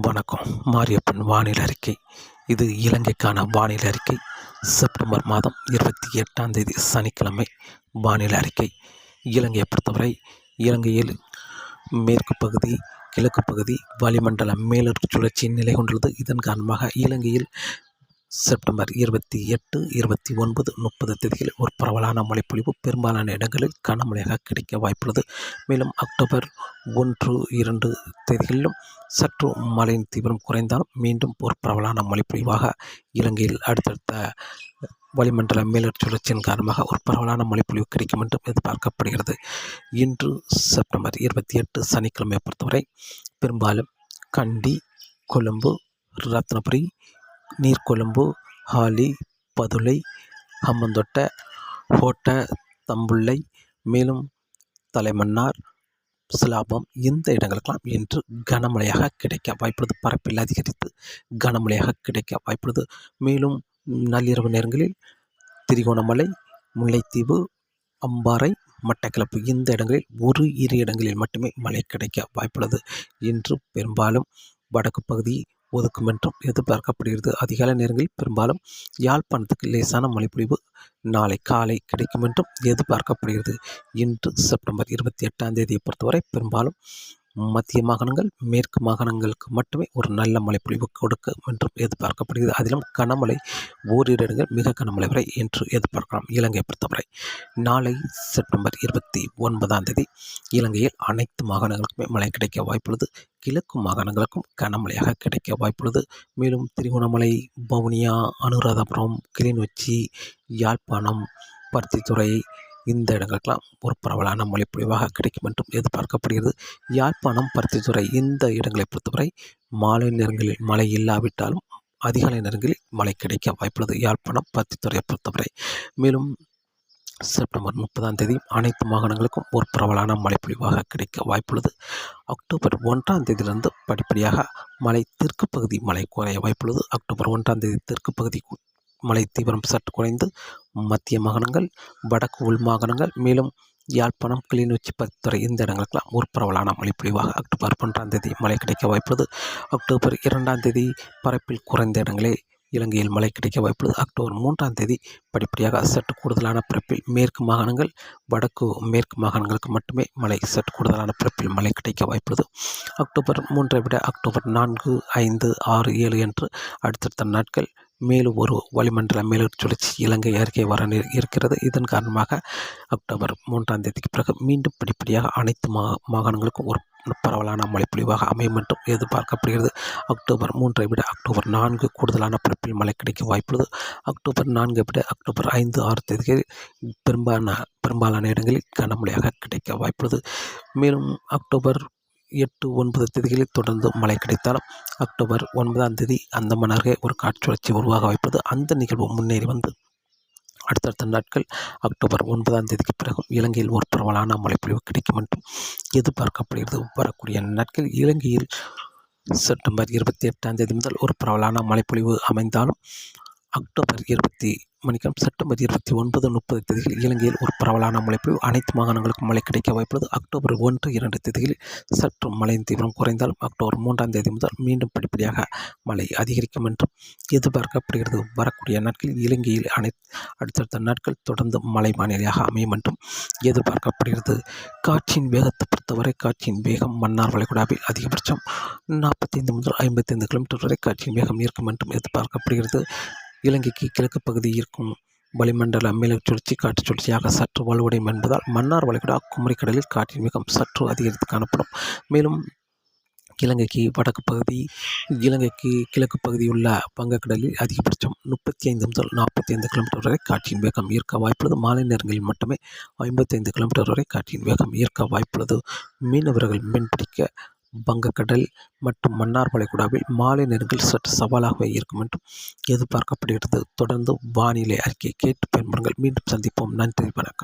வணக்கம். மாரியப்பன் வானிலை அறிக்கை. இது இலங்கைக்கான வானிலை அறிக்கை. செப்டம்பர் மாதம் இருபத்தி எட்டாம் தேதி சனிக்கிழமை வானிலை அறிக்கை. இலங்கையை பொறுத்தவரை இலங்கையில் மேற்கு பகுதி கிழக்கு பகுதி வளிமண்டல மேலடுக்கு சுழற்சி நிலை கொண்டுள்ளது. இதன் காரணமாக இலங்கையில் செப்டம்பர் இருபத்தி எட்டு இருபத்தி ஒன்பது முப்பது தேதிகளில் ஒரு பரவலான மழைப்பொழிவு பெரும்பாலான இடங்களில் கனமழையாக கிடைக்க வாய்ப்புள்ளது. மேலும் அக்டோபர் ஒன்று இரண்டு தேதிகளிலும் சற்று மழையின் தீவிரம் குறைந்தாலும் மீண்டும் ஒரு பரவலான மழைப்பொழிவாக இலங்கையில் அடுத்தடுத்த வளிமண்டல மேலர் சுழற்சியின் காரணமாக ஒரு பரவலான மழைப்பொழிவு கிடைக்கும் என்றும் எதிர்பார்க்கப்படுகிறது. இன்று செப்டம்பர் இருபத்தி எட்டு சனிக்கிழமை பொறுத்தவரை பெரும்பாலும் கண்டி கொழும்பு ரத்னபுரி நீர்கொழும்பு ஹாலி பதுளை ஹம்மந்தொட்டை ஹோட்ட தம்புள்ளை மேலும் தலைமன்னார் சிலாபம் இந்த இடங்களுக்கெல்லாம் இன்று கனமழையாக கிடைக்க வாய்ப்புள்ளது. பரப்பில் அதிகரித்து கனமழையாக கிடைக்க வாய்ப்புள்ளது. மேலும் நள்ளிரவு நேரங்களில் திரிகோணமலை முல்லைத்தீவு அம்பாறை மட்டக்களப்பு இந்த இடங்களில் ஒரு இரு இடங்களில் மட்டுமே மழை கிடைக்க வாய்ப்புள்ளது. இன்று பெரும்பாலும் வடக்கு பகுதி ஒதுக்கும் என்றும் எதிர்பார்க்கப்படுகிறது. அதிகாலை நேரங்களில் பெரும்பாலும் யாழ்ப்பாணத்துக்கு லேசான மழைப்பொழிவு நாளை காலை கிடைக்கும் என்றும் எதிர்பார்க்கப்படுகிறது. இன்று செப்டம்பர் இருபத்தி எட்டாம் தேதியை பொறுத்தவரை பெரும்பாலும் மத்திய மாகாணங்கள் மேற்கு மாகாணங்களுக்கு மட்டுமே ஒரு நல்ல மழைப்பொழிவு கொடுக்கும் என்றும் எதிர்பார்க்கப்படுகிறது. அதிலும் கனமழை ஓரிரு இடங்கள் மிக கனமழை வரை என்று எதிர்பார்க்கலாம். இலங்கையை பொறுத்தவரை நாளை செப்டம்பர் இருபத்தி ஒன்பதாம் தேதி இலங்கையில் அனைத்து மாகாணங்களுக்குமே மழை கிடைக்க வாய்ப்புள்ளது. கிழக்கு மாகாணங்களுக்கும் கனமழையாக கிடைக்க வாய்ப்புள்ளது. மேலும் திருகோணமலை வவுனியா அனுராதபுரம் கிளிநொச்சி யாழ்ப்பாணம் பருத்தித்துறை இந்த இடங்களுக்கெல்லாம் ஒரு பரவலான மொழிப்பொழிவாக கிடைக்கும் என்றும் எதிர்பார்க்கப்படுகிறது. யாழ்ப்பாணம் பருத்தித்துறை இந்த இடங்களை பொறுத்தவரை மாலை நேரங்களில் மழை இல்லாவிட்டாலும் அதிகாலை நேரங்களில் மழை கிடைக்க வாய்ப்புள்ளது. யாழ்ப்பாணம் பருத்தித்துறையை பொறுத்தவரை. மேலும் செப்டம்பர் முப்பதாம் தேதி அனைத்து மாகாணங்களுக்கும் ஒரு பரவலான மழைப்பொழிவாக கிடைக்க வாய்ப்புள்ளது. அக்டோபர் ஒன்றாம் தேதியிலிருந்து படிப்படியாக மழை தெற்கு பகுதி மழை குறைய வாய்ப்புள்ளது. அக்டோபர் ஒன்றாம் தேதி தெற்கு பகுதி மழை தீவிரம் சற்று குறைந்து மத்திய மாகாணங்கள் வடக்கு உள் மாகாணங்கள் மேலும் யாழ்ப்பாணம் கிளிநொச்சி பத்துறை இந்த இடங்களுக்கெல்லாம் ஒரு பரவலான மழைப்பொழிவாக அக்டோபர் ஒன்றாம் தேதி மழை கிடைக்க வாய்ப்புள்ளது. அக்டோபர் இரண்டாம் தேதி பரப்பில் குறைந்த இடங்களே இலங்கையில் மழை கிடைக்க வாய்ப்புள்ளது. அக்டோபர் மூன்றாம் தேதி படிப்படியாக சற்று கூடுதலான பிறப்பில் மேற்கு மாகாணங்கள் வடக்கு மேற்கு மாகாணங்களுக்கு மட்டுமே மழை சற்று கூடுதலான பிறப்பில் மழை கிடைக்க வாய்ப்புள்ளது. அக்டோபர் மூன்றை விட அக்டோபர் நான்கு ஐந்து ஆறு ஏழு என்று அடுத்தடுத்த நாட்கள் மேலும் ஒரு வளிமண்டல மேலூர் சுழற்சி இலங்கை அருகே வர இருக்கிறது. இதன் காரணமாக அக்டோபர் மூன்றாம் தேதிக்கு பிறகு மீண்டும் படிப்படியாக அனைத்து மா மாகாணங்களுக்கும் ஒரு பரவலான மழைப்பொழிவாக அமையும் என்றும் எதிர்பார்க்கப்படுகிறது. அக்டோபர் மூன்றை விட அக்டோபர் நான்கு கூடுதலான பரப்பில் மழை கிடைக்க வாய்ப்புள்ளது. அக்டோபர் நான்கை விட அக்டோபர் ஐந்து ஆறு தேதிகளில் பெரும்பாலான பெரும்பாலான இடங்களில் கனமழையாக கிடைக்க வாய்ப்புள்ளது. மேலும் அக்டோபர் எட்டு ஒன்பது தேதிகளில் தொடர்ந்து மழை கிடைத்தாலும் அக்டோபர் ஒன்பதாம் தேதி அந்தமான் அருகே ஒரு காற்றுழற்சி உருவாக வைப்பது அந்த நிகழ்வு முன்னேறி வந்து அடுத்தடுத்த நாட்கள் அக்டோபர் ஒன்பதாம் தேதிக்கு பிறகும் இலங்கையில் ஒரு பரவலான மழைப்பொழிவு கிடைக்கும் என்றும் எதிர்பார்க்கப்படுகிறது. வரக்கூடிய நாட்கள் இலங்கையில் செப்டம்பர் இருபத்தி எட்டாம் தேதி முதல் ஒரு பரவலான மழைப்பொழிவு அமைந்தாலும் அக்டோபர் இருபத்தி மணிக்கம் செப்டம்பர் இருபத்தி ஒன்பது முப்பது தேதிகளில் இலங்கையில் ஒரு பரவலான மழைப்பொழிவு அனைத்து மாகாணங்களுக்கும் மழை கிடைக்க வாய்ப்புள்ளது. அக்டோபர் ஒன்று இரண்டு தேதிகளில் சற்று மழையின் தீவிரம் குறைந்தாலும் அக்டோபர் மூன்றாம் தேதி முதல் மீண்டும் படிப்படியாக மழை அதிகரிக்கும் என்றும் எதிர்பார்க்கப்படுகிறது. வரக்கூடிய நாட்களில் இலங்கையில் அனை அடுத்தடுத்த நாட்கள் தொடர்ந்து மழை வானிலையாக அமையும் என்றும் எதிர்பார்க்கப்படுகிறது. காற்றின் வேகத்தை பொறுத்தவரை காற்றின் வேகம் மன்னார் வளைகுடாவில் அதிகபட்சம் நாற்பத்தைந்து முதல் ஐம்பத்தைந்து கிலோமீட்டர் வரை காற்றின் வேகம் இருக்கும் என்றும் எதிர்பார்க்கப்படுகிறது. இலங்கைக்கு கிழக்கு பகுதி இருக்கும் வளிமண்டல மேலும் சுழற்சி காற்று சுழற்சியாக சற்று வலுவடையும் என்பதால் மன்னார் வளைகுடா குமரிக்கடலில் காற்றின் வேகம் சற்று அதிகரித்து காணப்படும். மேலும் இலங்கைக்கு வடக்கு பகுதி இலங்கைக்கு கிழக்கு பகுதியுள்ள வங்கக்கடலில் அதிகபட்சம் முப்பத்தி ஐந்து முதல் நாற்பத்தி ஐந்து கிலோமீட்டர் வரை காற்றின் வேகம் ஈர்க்க வாய்ப்புள்ளது. மாலை நேரங்களில் மட்டுமே ஐம்பத்தைந்து கிலோமீட்டர் வரை காற்றின் வேகம் ஈர்க்க வாய்ப்புள்ளது. மீனவர்கள் மீன்பிடிக்க வங்கக்கடல் மற்றும் மன்னார் வளைகுடாவில் மாலை நேரங்கள் சற்று சவாலாகவே இருக்கும் என்றும் எதிர்பார்க்கப்படுகிறது. தொடர்ந்து வானிலை அறிக்கை கேட்டு பயன்பெறுங்கள் மீண்டும் சந்திப்போம். நன்றி. வணக்கம்.